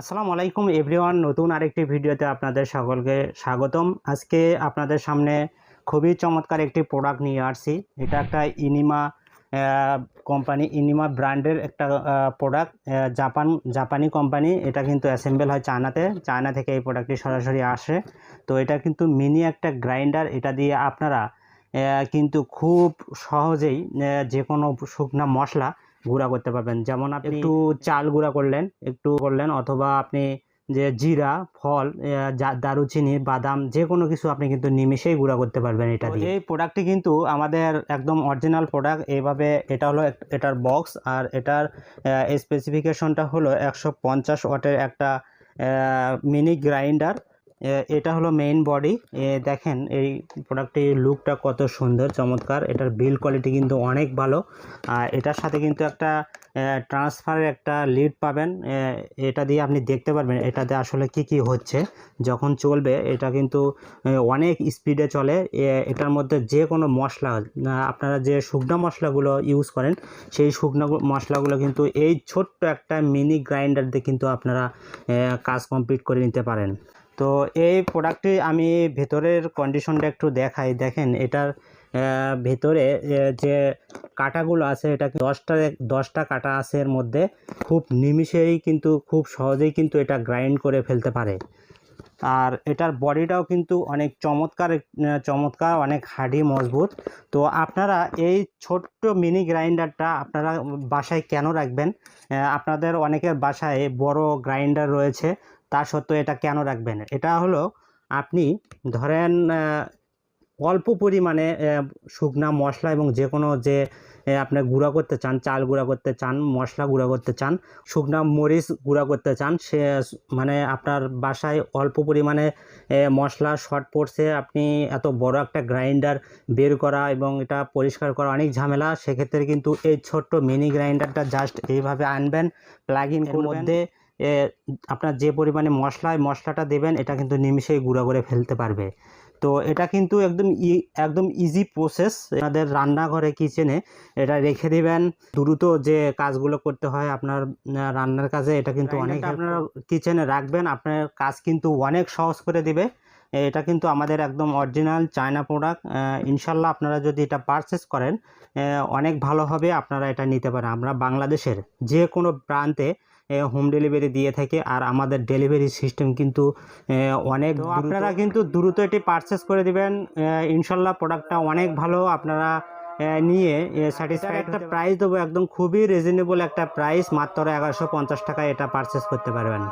আসসালামু আলাইকুম এভরিওয়ান, নতুন আরেকটি ভিডিওতে আপনাদের সকলকে স্বাগতম। আজকে আপনাদের সামনে খুবই চমৎকার একটি প্রোডাক্ট নিয়ে আসছি। এটা একটা ইনিমা কোম্পানি ইনিমা ব্র্যান্ডের একটা প্রোডাক্ট জাপান জাপানি কোম্পানি এটা কিন্তু অ্যাসেম্বল হয় চায়নাতে। চায়না থেকে এই প্রোডাক্টটি সরাসরি আসে। তো এটা কিন্তু মিনি একটা গ্রাইন্ডার এটা দিয়ে আপনারা কিন্তু খুব সহজেই যে কোনো শুকনা মশলা গুঁড়া করতে পারবেন। যেমন আপনি একটু চাল গুঁড়া করলেন একটু করলেন অথবা আপনি যে জিরা ফল দারুচিনি বাদাম যে কোনো কিছু আপনি কিন্তু নিমিষেই গুঁড়া করতে পারবেন এটা দিয়ে। এই প্রোডাক্টটি কিন্তু আমাদের একদম অরিজিনাল প্রোডাক্ট এইভাবে এটা হলো এটার বক্স আর এটার স্পেসিফিকেশনটা হলো একশো পঞ্চাশ ওয়াটের একটা মিনি গ্রাইন্ডার এটা হলো মেইন বডি দেখেন এই প্রোডাক্টের লুকটা কত সুন্দর, চমৎকার। এটার বিল কোয়ালিটি কিন্তু অনেক ভালো। আর এটার সাথে কিন্তু একটা ট্রান্সফারের একটা লিড পাবেন। এটা দিয়ে আপনি দেখতে পারবেন এটাতে আসলে কি কি হচ্ছে। যখন চলবে, এটা কিন্তু অনেক স্পিডে চলে। এটার মধ্যে যে কোনো মশলা আপনারা যে শুকনো মশলাগুলো ইউজ করেন, সেই শুকনো মশলাগুলো কিন্তু এই ছোট্ট একটা মিনি গ্রাইন্ডার দিয়ে কিন্তু আপনারা কাজ কমপ্লিট করে নিতে পারেন। তো এই প্রোডাক্টটি আমি ভেতরের কন্ডিশনটা একটু দেখাই। দেখেন, এটার ভেতরে যে কাটাগুলো আছে এটা দশটা দশটা কাটা আছে এর মধ্যে, খুব নিমিষেই কিন্তু, খুব সহজেই কিন্তু এটা গ্রাইন্ড করে ফেলতে পারে। আর এটার বডিটাও কিন্তু অনেক চমৎকার চমৎকার, অনেক হাডি মজবুত। তো আপনারা এই ছোট্ট মিনি গ্রাইন্ডারটা আপনারা বাসায় কেন রাখবেন? আপনাদের অনেকের বাসায় বড় গ্রাইন্ডার রয়েছে, তা সত্ত্বেও এটা কেন রাখবেন? এটা হলো আপনি ধরেন অল্প পরিমাণে শুকনা মশলা এবং যে কোনো যে আপনি গুঁড়া করতে চান চাল গুঁড়া করতে চান মশলা গুঁড়া করতে চান শুকনা মরিচ গুঁড়া করতে চান সে মানে আপনার বাসায় অল্প পরিমাণে মশলা শর্ট পড়ছে আপনি এত বড় একটা গ্রাইন্ডার বের করা এবং এটা পরিষ্কার করা অনেক ঝামেলা সেক্ষেত্রে কিন্তু এই ছোট্ট মিনি গ্রাইন্ডারটা জাস্ট এইভাবে আনবেন প্লাগ ইন মধ্যে আপনার যে পরিমাণে মশলায় মশলাটা দেবেন এটা কিন্তু নিমিষেই গুঁড়া করে ফেলতে পারবে। তো এটা কিন্তু একদম একদম ইজি প্রসেস আপনাদের রান্নাঘরে কিচেনে এটা রেখে দিবেন। দ্রুত যে কাজগুলো করতে হয় আপনার রান্নার কাজে এটা কিন্তু অনেক আপনারা কিচেনে রাখবেন। আপনার কাজ কিন্তু অনেক সহজ করে দিবে। এটা কিন্তু আমাদের একদম অরিজিনাল চায়না প্রোডাক্ট ইনশাল্লাহ আপনারা যদি এটা পারচেস করেন অনেক ভালো হবে। আপনারা এটা নিতে পারেন। আমরা বাংলাদেশের যে কোনো প্রান্তে হোম ডেলিভারি দিয়ে থাকি আর আমাদের ডেলিভারি সিস্টেম কিন্তু অনেক আপনারা কিন্তু দ্রুত এটি পারচেস করে দেবেন। ইনশাল্লাহ প্রোডাক্টটা অনেক ভালো আপনারা নিয়ে স্যাটিসফাই একটা প্রাইস দেবো একদম খুবই রিজনেবল একটা প্রাইস মাত্র এগারোশো পঞ্চাশ টাকায় এটা পারচেস করতে পারবেন।